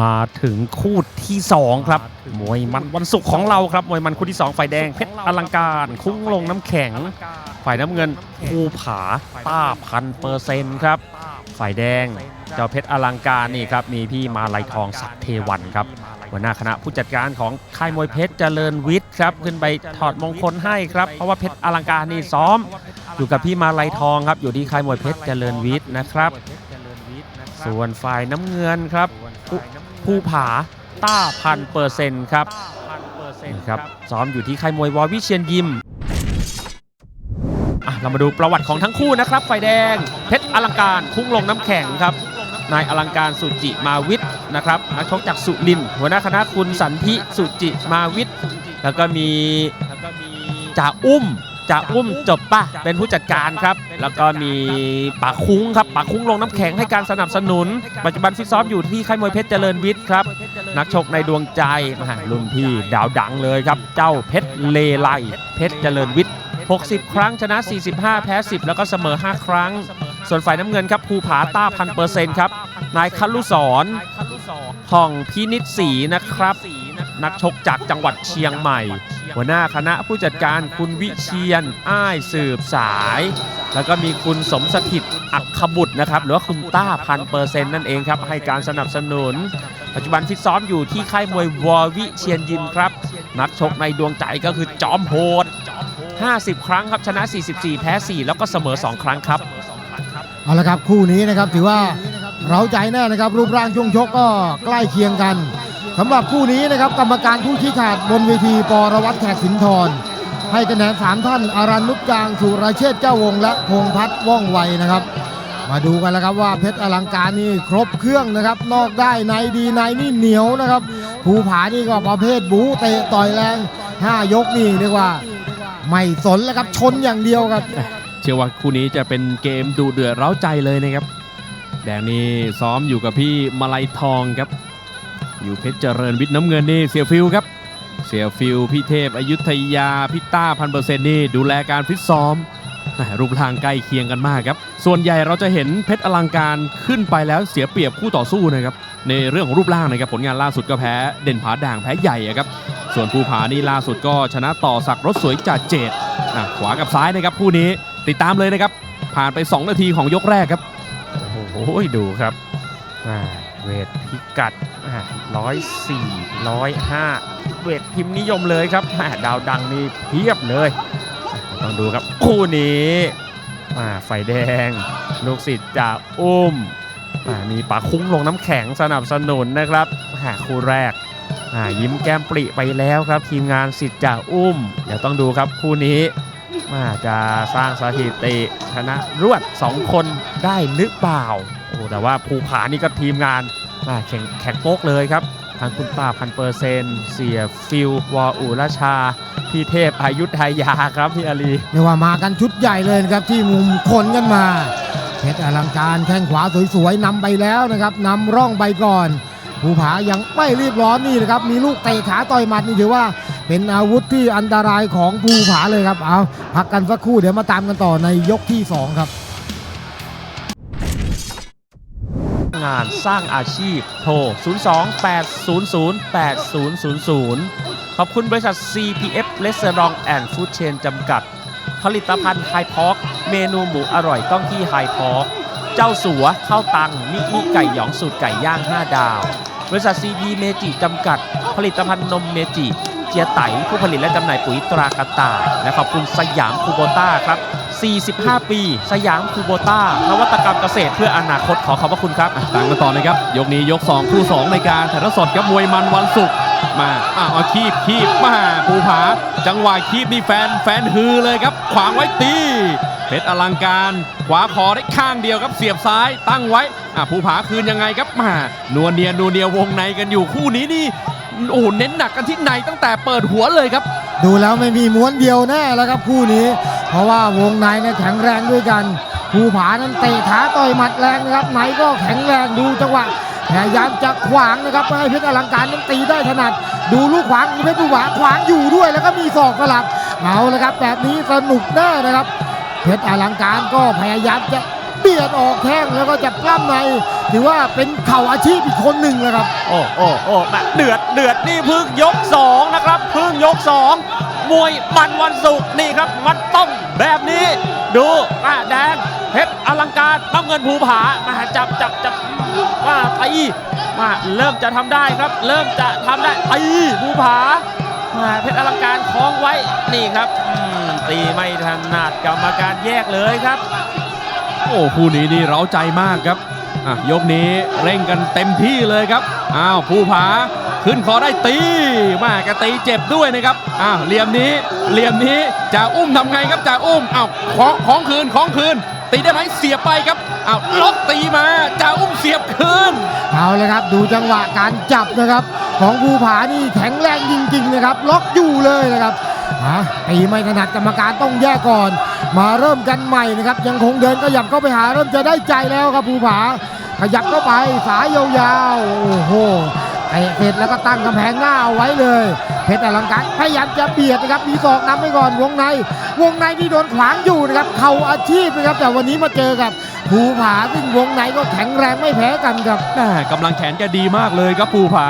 มาถึงคู่ที่ 2 ครับ มวยมันวันศุกร์ของเราครับ มวยมันคู่ที่ 2 ฝ่ายแดงเพชรอลังการ คุ้งลงน้ำแข็ง ฝ่ายน้ำเงินภูผาต้าพันเปอร์เซ็นต์ครับ ฝ่ายแดงเจ้าเพชรอลังการนี่ครับ มีพี่มาลัยทองศักดิ์เทวันครับหัวหน้าคณะผู้จัดการของค่ายมวยเพชรเจริญวิทย์ครับ ขึ้นไปถอดมงคลให้ครับ เพราะว่าเพชรอลังการนี่ซ้อม อยู่กับพี่มาลัยทองครับ อยู่ที่ค่ายมวยเพชรเจริญวิทย์นะครับ ส่วนฝ่ายน้ำเงินครับ ภูภูผาต้าพันเปอร์เซ็นต์ครับนี่ครับซ้อมอยู่ที่ค่ายมวยวอวิเชียนยิมอะเรามาดูประวัติของทั้งคู่นะครับฝ่ายแดง เพชรอลังการคุ้งลงน้ำแข็งครับนายอลังการสุจิมาวิทย์นะครับนักชกจากสุรินทร์หัวหน้าคณะคุณสันทิสุจิมาวิทย์แล้วก็มีจ่าอุ้ม จ่าอุ้มจบป่ะเป็นผู้จัดการครับ แล้วก็มีป่าคุ้งครับป่าคุ้งลงน้ำแข็งให้การสนับสนุน ปัจจุบันฟิตซ้อมอยู่ที่ค่ายมวยเพชรเจริญวิทย์ครับ นักชกในดวงใจมารุ่นพี่ดาวดังเลยครับ เจ้าเพชรเลไลเพชรเจริญวิทย์ 60 ครั้งชนะ 45 แพ้ 10 แล้วก็เสมอ 5 ครั้ง ส่วนฝ่ายน้ำเงินครับภูผาต้าพันเปอร์เซ็นต์ครับนายคัลลุสอนห่องพินิจศรีนะครับ นักชกจากจังหวัดเชียงใหม่ หัวหน้าคณะผู้จัดการคุณวิเชียนอ้ายสืบสาย แล้วก็มีคุณสมสถิตอักขบุตรนะครับ หรือว่าคุณต้าพันเปอร์เซ็นต์นั่นเองครับ ให้การสนับสนุน ปัจจุบันฟิตซ้อมอยู่ที่ค่ายมวยวอวิเชียนยิมครับ นักชกในดวงใจก็คือจอมโหด 50 ครั้งครับชนะ 44 แพ้ 4 แล้วก็เสมอ 2 ครั้งครับเอาละครับคู่นี้นะครับถือว่าเราใจแน่นะครับรูปร่างช่วงชกก็ใกล้เคียงกัน สำหรับคู่นี้นะครับกรรมการผู้ชี้ขาดบนเวทีปรวัตรแขกสินทรให้คะแนนสามท่านอารันนุชกลางสุรเชษเจ้าวงและพงพัฒน์ว่องไวนะครับ มาดูกันแล้วครับว่าเพชรอลังการนี่ครบเครื่องนะครับ นอกได้ในดีในนี่เหนียวนะครับ ภูผานี่ก็ประเภทบูเตะต่อยแรงห้ายกนี่เรียกว่า ไม่สนแล้วครับชนอย่างเดียวครับ เชื่อว่าคู่นี้จะเป็นเกมดูเดือดเร้าใจเลยนะครับ แดงนี่ซ้อมอยู่กับพี่มาลัยทองครับ อยู่เพชรเจริญวิทย์น้ำเงินนี่เสียฟิลครับ เสียฟิลพี่เทพอยุธยาพี่ต้าพันเปอร์เซ็นต์นี่ดูแลการฟิตซ้อมรูปร่างใกล้เคียงกันมากครับ ส่วนใหญ่เราจะเห็นเพชรอลังการขึ้นไปแล้วเสียเปรียบคู่ต่อสู้นะครับ ในเรื่องของรูปร่างนะครับผลงานล่าสุดก็แพ้เด่นผาด่างแพ้ใหญ่ครับ ส่วนภูผานี่ล่าสุดก็ชนะต่อสักรถสวยจ่าเจดขวากับซ้ายนะครับคู่นี้ติดตามเลยนะครับ ผ่านไป 2 นาทีของยกแรกครับ โอ้โหดูครับ เวทพิกัดร้อยสี่ร้อยห้าเวทพิมพ์นิยมเลยครับดาวดังนี่เพียบเลย ต้องดูครับคู่นี้อ่าไฟแดง ลูกศิษย์จ่าอุ้ม มีป่าคุ้งลงน้ำแข็งสนับสนุนนะครับอ่าคู่แรกยิ้มแก้มปริไปแล้วครับ ทีมงานศิษย์จ่าอุ้ม เดี๋ยวต้องดูครับคู่นี้ มาจะสร้างสถิติชนะรวด 2 คนได้หรือเปล่าโอ้แต่ว่าภูผานี่ก็ทีมงานมาแข่งแข่งโป๊กเลยครับทางคุณป้าพันเปอร์เซนเสียฟิลวออุราชา พี่เทพอายุทยาครับพี่อาลีเรียกว่ามากันชุดใหญ่เลยนะครับที่มุมคนกันมาเพชรอลังการแข้งขวาสวยๆนำไปแล้วนะครับนำร่องไปก่อน ภูผายังไม่รีบร้อนนี่นะครับ มีลูกเตะขาต่อยหมัดนี่ถือว่าเป็นอาวุธที่อันตรายของภูผาเลยครับ เอาพักกันสักครู่เดี๋ยวมาตามกันต่อในยกที่สองครับ งานสร้างอาชีพโทร 028008000 ขอบคุณบริษัท CPF Restaurant and Food Chain จำกัด ผลิตภัณฑ์ไฮพอกเมนูหมูอร่อยต้องที่ไฮพอก เจ้าสัวข้าวตังมินิไก่หยองสูตรไก่ย่าง 5 ดาว บริษัทซีดีเมจิจำกัด ผลิตภัณฑ์นมเมจิ เจียไตผู้ผลิตและจำหน่ายปุ๋ยตรากระต่าย และขอบคุณสยามคูโบต้าครับ 45 ปี สยามคูโบต้านวัตกรรมเกษตรเพื่ออนาคตขอขอบพระคุณครับตามกันต่อนะครับ ยกนี้ยก 2 คู่ 2 ในการถ่ายทอดสดครับมวยมันวันศุกร์มาอ้าวเอาคีบคีบมาภูผา จังหวะคีบนี่แฟนแฟนฮือเลยครับ ขวางไว้ตีเพชรอลังการ ขวาคอได้ข้างเดียวครับเสียบซ้ายตั้งไว้อะภูผาคืนยังไงครับมานัวเนียนัวเนียวงในกันอยู่คู่นี้นี่โอ้โหเน้นหนักกันที่ในตั้งแต่เปิดหัวเลยครับ ดูแล้วไม่มีม้วนเดียวแน่แล้วครับคู่นี้เพ ราะว่าวงในเนี่ยแข็งแรงด้วยกันภูผานั้นเตะขาต่อยหมัดแรงนะครับไหนก็แข็งแรงดูจังหวะพยายามจะขวางนะครับไม่ให้เพชรอลังการนั้นตีได้ถนัด ดูลูกขวางของเพชรภูผาขวางอยู่ด้วยแล้วก็มีศอกสลับเอาละครับ แบบนี้สนุกแน่นะครับเพชรอลังการก็พยายามจะเบียดออกแข้งแล้วก็จะปล้ำในถือว่าเป็นเข่าอาชีพอีกคนหนึ่งนะครับ โอ้โอ้โอ้เดือดเดือดนี่พึ่งยก 2 นะครับพึ่งยก 2 มวยมันวันศุกร์นี่ครับมันต้องแบบนี้ ดูอ่าแดงเพชรอลังการน้ำเงินภูผามาจับจับจับว่าตีมาเริ่มจะทำได้ครับ เริ่มจะทำได้ตีภูผามาเพชรอลังการคล้องไว้นี่ครับตีไม่ถนัดกรรมการแยกเลยครับโอ้คู่นี้นี่เร้าใจมากครับอะยกนี้เร่งกันเต็มที่เลยครับอ้าวภูผา ขึ้นคอได้ตีมากกตีเจ็บด้วยนะครับอ้าวเหลี่ยมนี้เหลี่ยมนี้จ่าอุ้มทำไงครับจ่าอุ้มอ้าวของของคืนของคืน ตีได้ไหมเสียไปครับอ้าวล็อกตีมาจ่าอุ้มเสียบคืนเอาเลยครับดูจังหวะการจับนะครับ ของภูผานี่แข็งแรงจริงๆนะครับ ล็อกอยู่เลยนะครับฮะตีไม่ถนัดกรรมการต้องแยกก่อน มาเริ่มกันใหม่นะครับ ยังคงเดินขยับเข้าไปหาเริ่มจะได้ใจแล้วครับภูผาขยับเข้าไปสายยาวๆโอ้โหะเสร็จแล้วก็ตั้งกำแพงหน้าเอาไว้เลย เพชรอลังการพยายามจะเบียดนะครับมีศอกนำไปก่อนวงใน วงในที่โดนขวางอยู่นะครับเข่าอาชีพนะครับ แต่วันนี้มาเจอกับภูผาซึ่งวงในก็แข็งแรงไม่แพ้กันครับแม่กำลังแขนแกดีมากเลยครับภูผา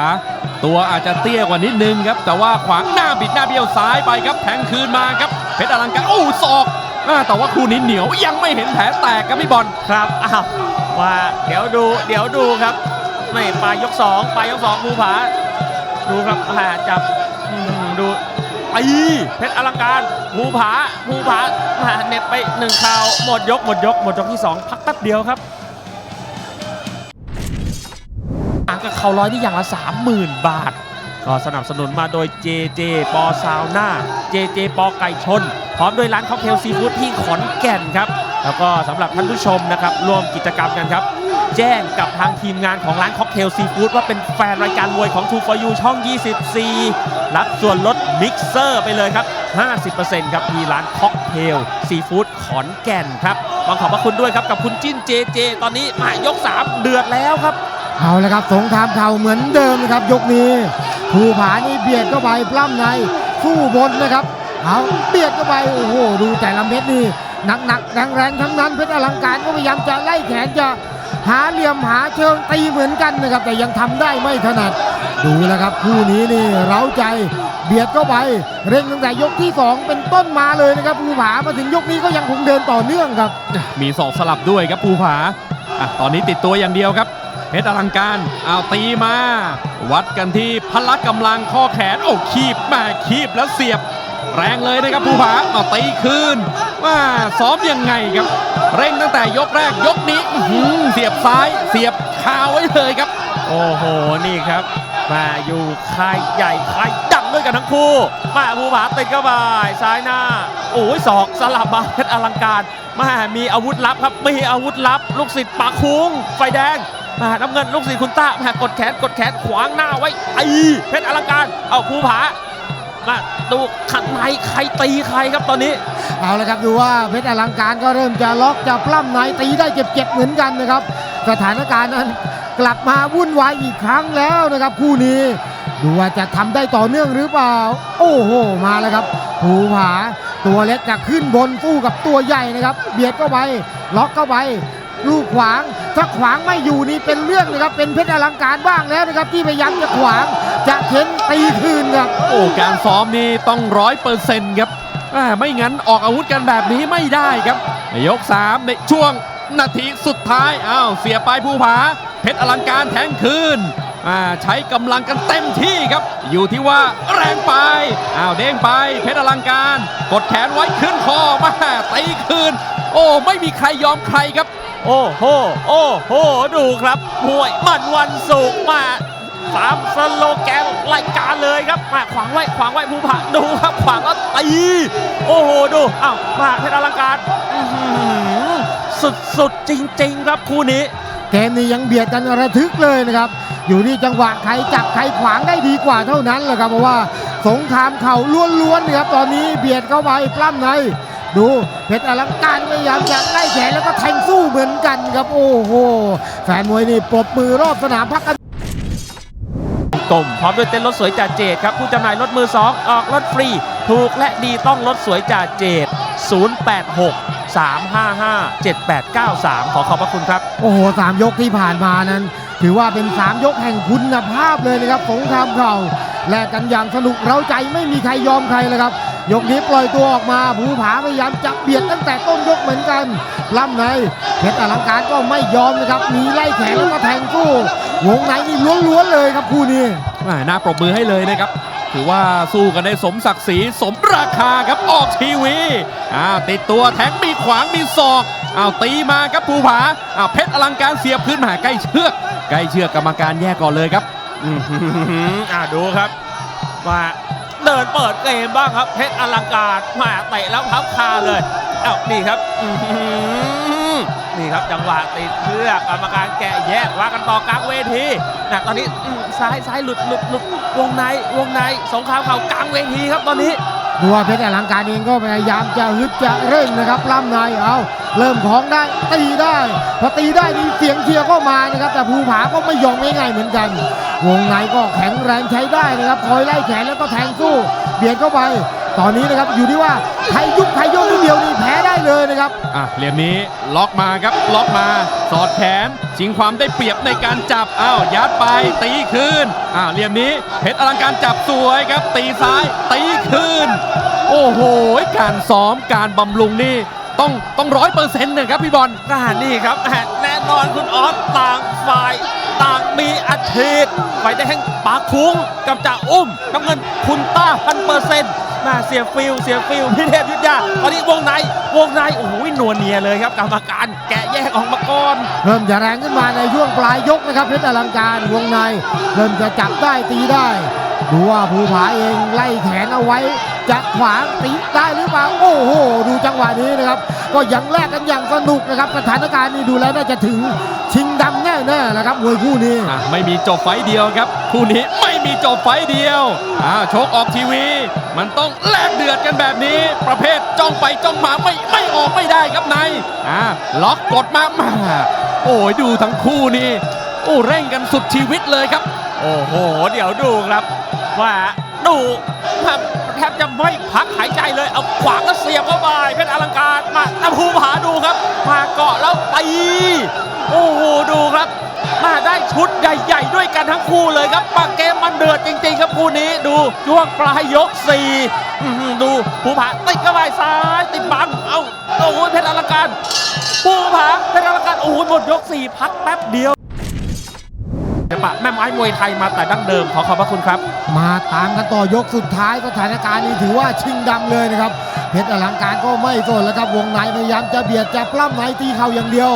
ตัวอาจจะเตี้ยกว่านิดนึงครับ แต่ว่าขวางหน้าบิดหน้าเบี้ยวซ้ายไปครับแทงคืนมาครับ เพชรอลังการโอ้ศอกอ่าแต่ว่าคู่นี้เหนียวยังไม่เห็นแผลแตกครับพี่บอลครับอ้าวว่าเดี๋ยวดูเดี๋ยวดูครับ ไม่ปลายยกสองปลายยกสองภูผา ดูครับอ่าจับดูตีเพชรอลังการภูผาภูผาเน็บไปหนึ่งข่าวหมดยกหมดยกหมดยกที่สองพักแป๊บเดียวครับอ่างกับเขาร้อยที่อย่างละ30,000บาท ก็สนับสนุนมาโดย JJ ปอซาวน่า JJ ปอไก่ชน พร้อมด้วยร้านค็อกเทลซีฟู้ดที่ขอนแก่นครับ แล้วก็สำหรับท่านผู้ชมนะครับ ร่วมกิจกรรมกันครับ แจ้งกับทางทีมงานของร้านค็อกเทลซีฟู้ดว่าเป็นแฟนรายการมวยของ True for You ช่อง 24 รับส่วนลดมิกเซอร์ไปเลยครับ 50%ครับที่ร้านค็อกเทลซีฟู้ดขอนแก่นครับต้องขอบพระคุณด้วยครับกับคุณจิ้น JJ ตอนนี้มายก 3 เดือดแล้วครับ เอาละครับ สงครามเข่าเหมือนเดิมนะครับ ยกนี้ภูผานี่เบียดเข้าไปปล้ำในสู้บนนะครับ เอาเบียดเข้าไปโอ้โหดูแต่ละเม็ดนี่หนักหนักแรงแรงๆทั้งนั้นเพชรอลังการก็พยายามจะไล่แขนจะ หาเหลี่ยมหาเชิงตีเหมือนกันนะครับ แต่ยังทำได้ไม่ถนัด ดูแล้วครับคู่นี้นี่เร้าใจเบียดเข้าไปเร่งตั้งแต่ยกที่สองเป็นต้นมาเลยนะครับภูผามาถึงยกนี้ก็ยังคงเดินต่อเนื่องครับ มีศอกสลับด้วยครับภูผาอะตอนนี้ติดตัวอย่างเดียวครับเพชรอลังการเอาตีมา วัดกันที่พละกำลังข้อแขนโอ้คีบแม่คีบแล้วเสียบ แรงเลยนะครับภูผาเอาตีคืนว่าซ้อมยังไงครับ เร่งตั้งแต่ยกแรกยกนี้เสียบซ้ายเสียบคาไว้เลยครับ โอ้โหนี่ครับ มาอยู่ค่ายใหญ่ค่ายดังด้วยกันทั้งคู่ มาภูผาติดเข้าไปซ้ายหน้าโอ้ยศอกสลับมาเพชรอลังการมามีอาวุธลับครับมีอาวุธลับ ลูกศิษย์ปากคุ้งไฟแดงมาน้ำเงินลูกศิษย์คุณต้ามากดแขนกดแขนขวางหน้าไว้ไอ้เพชรอลังการเอาภูผา มาดูขันในใครตีใครครับตอนนี้ เอาละครับดูว่าเพชรอลังการก็เริ่มจะล็อกจะปล้ำในตีได้เจ็บๆเหมือนกันนะครับ สถานการณ์นั้นกลับมาวุ่นวายอีกครั้งแล้วนะครับ คู่นี้ดูว่าจะทำได้ต่อเนื่องหรือเปล่า โอ้โหมาแล้วครับภูผาตัวเล็กจะขึ้นบนสู้กับตัวใหญ่นะครับ เบียดเข้าไปล็อกเข้าไป ลูกขวาง ถ้าขวางไม่อยู่นี่เป็นเรื่องนะครับ เป็นเพชรอลังการบ้างแล้วนะครับ ที่พยายามจะขวางจะเข็นตีคืนครับ โอ้การซ้อมนี่ต้องร้อยเปอร์เซ็นต์ครับไม่งั้นออกอาวุธกันแบบนี้ไม่ได้ครับยก 3 ในช่วงนาทีสุดท้ายอ้าวเสียไปภูผา เพชรอลังการแทงคืนใช้กำลังกันเต็มที่ครับ อยู่ที่ว่าแรงไปอ้าวเด้งไป เพชรอลังการ กดแขนไว้ขึ้นคอมาตีคืน โอ้ ไม่มีใครยอมใครครับ โอ้โห โอ้โห ดูครับมวยมันวันศุกมาสามสโลแกนรายการเลยครับมาขวางไว้ขวางไว้ภูผาดูครับขวางแล้วตีโอ้โหดูอ้าวมาเพชรอลังการอื้อหือสุดๆจริง ๆ ครับคู่นี้เกมนี้ยังเบียดกันระทึกเลยนะครับ อยู่ที่จังหวะใครจับใครขวางได้ดีกว่าเท่านั้นแหละครับเพราะว่าสงครามเข่าล้วนๆนะครับตอนนี้เบียดเข้าไปปล้ำใน ดูเพชรอลังการพยายามจะไล่แขนแล้วก็แทงสู้เหมือนกันครับโอ้โหแฟนมวยนี่ปรบมือรอบสนามพักกันกลมพร้อมด้วยเต้นรถสวยจ่าเจดครับ ผู้จำหน่ายรถมือ 2 ออกรถฟรี ถูกและดีต้องรถสวยจ่าเจด086 0813557893 ขอขอบพระคุณครับ โอ้โหสามยกที่ผ่านมานั้น ถือว่าเป็นสามยกแห่งคุณภาพเลยนะครับสงครามเข่าแลกกันอย่างสนุกเร้าใจไม่มีใครยอมใครเลยครับ ยกนี้ปล่อยตัวออกมาภูผาพยายามจับเบียดตั้งแต่ต้นยกเหมือนกันล่ำในเพชรอลังการก็ไม่ยอมนะครับ มีไล่แขนแล้วก็แทงสู้วงในนี่ล้วนๆเลยครับคู่นี้อ่าน่าปรบมือให้เลยนะครับถือว่าสู้กันได้สมศักดิ์ศรีสมราคาครับออกทีวีอ่าติดตัวแทงมีขวางมีศอกอ้าวตีมาครับภูผาอ้าวเพชรอลังการเสียบขึ้นมาใกล้เชือกใกล้เชือกกรรมการแยกก่อนเลยครับอื้อหืออ่าดูครับว่า เดินเปิดเกมบ้างครับ เพชรอลังการมาเตะแล้วพับคาเลยเอ้านี่ครับนี่ครับจังหวะติดเชือกกรรมการแกะแยกว่ากันต่อกลางเวทีนะตอนนี้ซ้ายซ้ายหลุดหลุดหลุดวงในวงในสงครามเข่ากลางเวทีครับตอนนี้ดูว่าเพชรอลังการเองก็พยายามจะฮึดจะเร่งนะครับล่ำในเอาเริ่มของได้ตีได้พอตีได้นี่เสียงเชียร์ก็มานะครับแต่ภูผาก็ไม่ยอมง่ายๆเหมือนกัน วงในก็แข็งแรงใช้ได้นะครับคอยไล่แขนแล้วก็แทงสู้เบียดเข้าไป ตอนนี้นะครับอยู่ที่ว่าใครยุบใครย่นนิดเดียวนี่แพ้ได้เลยนะครับ อะเหลี่ยมนี้ล็อกมาครับล็อกมาสอดแขนชิงความได้เปรียบในการจับอ้าวยัดไปตีคืนอ้าวเหลี่ยมนี้เพชรอลังการจับสวยครับ ตีซ้ายตีคืน โอ้โห การซ้อมการบำรุงนี่ต้องต้องร้อยเปอร์เซ็นต์นะครับพี่บอลอ่านี่ครับแหม่แน่นอนคุณออสต่างฝ่าย ต่างมีอาชีพฝ่ายแดงปากคุ้งกับจ่าอุ้มน้ำเงินคุณต้าพันเปอร์เซ็นต์มาเสียฟิลเสียฟิลพี่เทพยุทธยาตอนนี้วงในวงในโอ้โหนวลเนียเลยครับกรรมการแกะแยกออกมาก่อนเริ่มจะแรงขึ้นมาในช่วงปลายยกนะครับเพชรอลังการวงใน เริ่มจะจับได้ตีได้ดูว่าภูผาเองไล่แขนเอาไว้จะขวางตีได้หรือเปล่าโอ้โหดูจังหวะนี้นะครับ ก็ยังแลกกันอย่างสนุกนะครับสถานการณ์นี้ดูแล้วน่าจะถึงชิงดำแน่ๆนะครับมวยคู่นี้อะไม่มีจบไฟต์เดียวครับคู่นี้ไม่มีจบไฟต์เดียวอ่าโชคออกทีวี มันต้องแลกเดือดกันแบบนี้ ประเภทจ้องไปจ้องมาไม่ไม่ออกไม่ได้ครับในอ่าล็อกกดมามาโอ้ยดูทั้งคู่นี่โอ้เร่งกันสุดชีวิตเลยครับ โอ้โห เดี๋ยวดูครับ ว่าดูครับ แทบจะไม่พักหายใจเลย เอาขวางก็เสียบเข้าไปเพชรอลังการมาตะภูผาดูครับมาเกาะแล้วตีโอ้โหดูครับ มาได้ชุดใหญ่ ๆ ด้วยกันทั้งคู่เลยครับปากเกมมันเดือดจริง ๆ ครับคู่นี้ดูช่วงปลายยกสี่ดูภูผาติดเข้าไปซ้ายติดบังเอาโอ้โหเพชรอลังการภูผาเพชรอลังการโอ้โหหมดยกสี่พักแป๊บเดียว เดี๋ยวปะแม่ไม้มวยไทยมาแต่ดั้งเดิมขอขอบพระคุณครับ มาตามกันต่อยกสุดท้ายสถานการณ์นี้ถือว่าชิงดำเลยนะครับเพชรอลังการก็ไม่สนแล้วครับวงในพยายามจะเบียดจะปล้ำในตีเข่าอย่างเดียว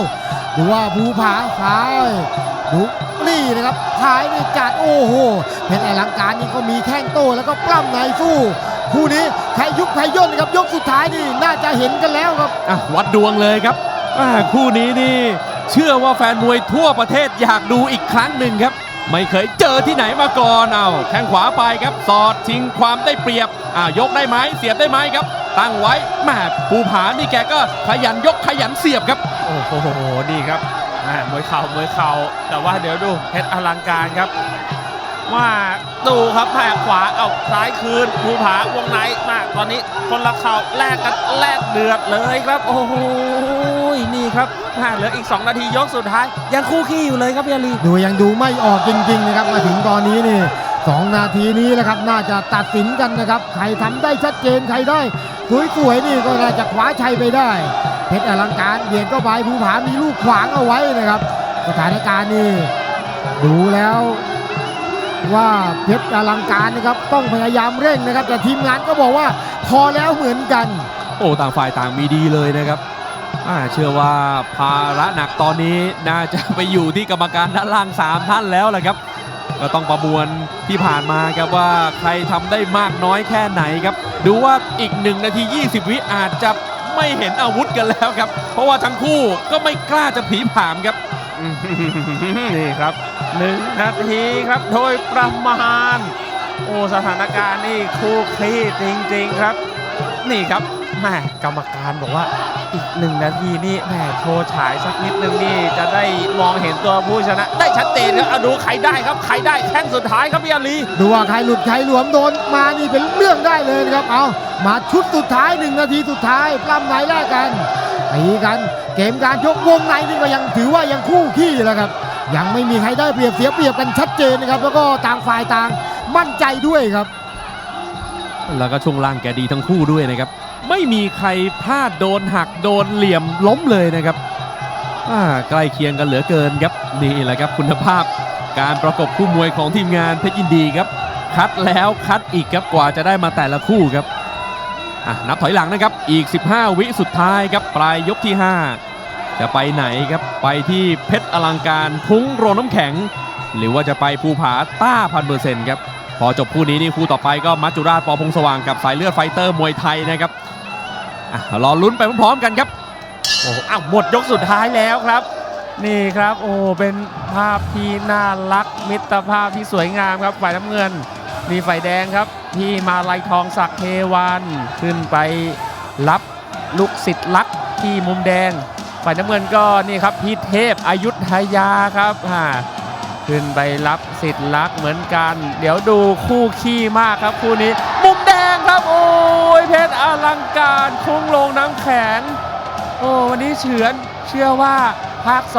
ดูว่าภูผาซ้ายดูนี่นะครับท้ายนี่จัดโอ้โหเพชรอลังการนี่ก็มีแข้งโต้แล้วก็ปล้ำในสู้คู่นี้ใครยุบใครย่นนะครับยกสุดท้ายนี่น่าจะเห็นกันแล้วครับอะวัดดวงเลยครับอ่าคู่นี้นี่ เชื่อว่าแฟนมวยทั่วประเทศอยากดูอีกครั้งหนึ่งครับ ไม่เคยเจอที่ไหนมาก่อนเอาแข้งขวาไปครับ สอดชิงความได้เปรียบอ่ายกได้ไหมเสียบได้ไหมครับ ตั้งไว้แม่ภูผานี่แกก็ขยันยกขยันเสียบครับ โอ้โหดีครับแม่มวยเข่ามวยเข่าแต่ว่าเดี๋ยวดูเพชรอลังการครับว่าดูครับแผกขวาเอาซ้ายคืนภูผาวงในมาตอนนี้คนละเข่าแลกกันแลกเดือดเลยครับ โอ้โห ครับแม่เหลืออีก 2 นาทียกสุดท้าย ยังคู่ขี้อยู่เลยครับพี่อาลีดูยังดูไม่ออกจริง ๆ นะครับ มาถึงตอนนี้นี่สองนาทีนี้นะครับน่าจะตัดสินกันนะครับใครทำได้ชัดเจนใครได้สวยๆนี่ก็น่าจะคว้าชัยไปได้เพชรอลังการเบียดเข้าไปภูผามีลูกขวางเอาไว้นะครับ สถานการณ์นี่ดูแล้วว่าเพชรอลังการนะครับต้องพยายามเร่งนะครับ แต่ทีมงานก็บอกว่าพอแล้วเหมือนกัน โอ้ต่างฝ่ายต่างมีดีเลยนะครับอ่า เชื่อว่าภาระหนักตอนนี้น่าจะไปอยู่ที่กรรมการด้านล่าง 3 ท่านแล้วแหละครับ ก็ต้องประมวลที่ผ่านมาครับว่าใครทำได้มากน้อยแค่ไหนครับ ดูว่าอีก 1 นาที 20 วิอาจจะไม่เห็นอาวุธกันแล้วครับ เพราะว่าทั้งคู่ก็ไม่กล้าจะผีผามครับนี่ครับหนึ่งนาทีครับโดยประมาณ โอ้สถานการณ์นี่คู่ขี้จริง ๆ ครับ นี่ครับแม่กรรมการบอกว่าอีกหนึ่งนาทีนี่แม่โชว์ฉายสักนิดนึงนี่จะได้มองเห็นตัวผู้ชนะ ได้ชัดเจนครับเอาดูใครได้ครับใครได้แข้งสุดท้ายครับพี่อาลีดูว่าใครหลุดใครหลวมโดนมานี่เป็นเรื่องได้เลยนะครับเอามาชุดสุดท้ายหนึ่งนาทีสุดท้ายปล้ำไหนแรกกันตีกัน เกมการชกวงในนี่ก็ยังถือว่ายังคู่ขี้แล้วครับ ยังไม่มีใครได้เปรียบเสียเปรียบกันชัดเจนนะครับแล้วก็ต่างฝ่ายต่างมั่นใจด้วยครับ แล้วก็ช่วงล่างแกดีทั้งคู่ด้วยนะครับ ไม่มีใครพลาดโดนหักโดนเหลี่ยมล้มเลยนะครับใกล้เคียงกันเหลือเกินครับนี่แหละครับคุณภาพ การประกบคู่มวยของทีมงานเพชรยินดีครับ คัดแล้วคัดอีกครับกว่าจะได้มาแต่ละคู่ครับนับถอยหลังนะครับอีก 15 วิสุดท้ายครับปลายยกที่ 5 จะไปไหนครับไปที่เพชรอลังการคุ้งโรน้ำแข็ง หรือว่าจะไปภูผาต้าพันเปอร์เซ็นต์ครับ พอจบคู่นี้นี่คู่ต่อไปก็มัจจุราชปอพงสว่างกับสายเลือดไฟเตอร์มวยไทยนะครับอะรอลุ้นไปพร้อมๆกันครับ โอ้โหอ้าวหมดยกสุดท้ายแล้วครับ นี่ครับโอ้เป็นภาพที่น่ารักมิตรภาพที่สวยงามครับฝ่ายน้ำเงินนี่ฝ่ายแดงครับ ที่มาลัยทองศักดิ์เทวันขึ้นไปรับลูกศิษย์ลักที่มุมแดง ฝ่ายน้ำเงินก็นี่ครับพีเทพอายุทยาครับอ่า ขึ้นไปรับสิทธิ์ลักเหมือนกัน เดี๋ยวดูคู่ขี้มากครับคู่นี้ มุมแดงครับโอ้ยเพชรอลังการ คุ้งลงน้ำแข็ง โอ้วันนี้เฉือนเชื่อว่าภาคส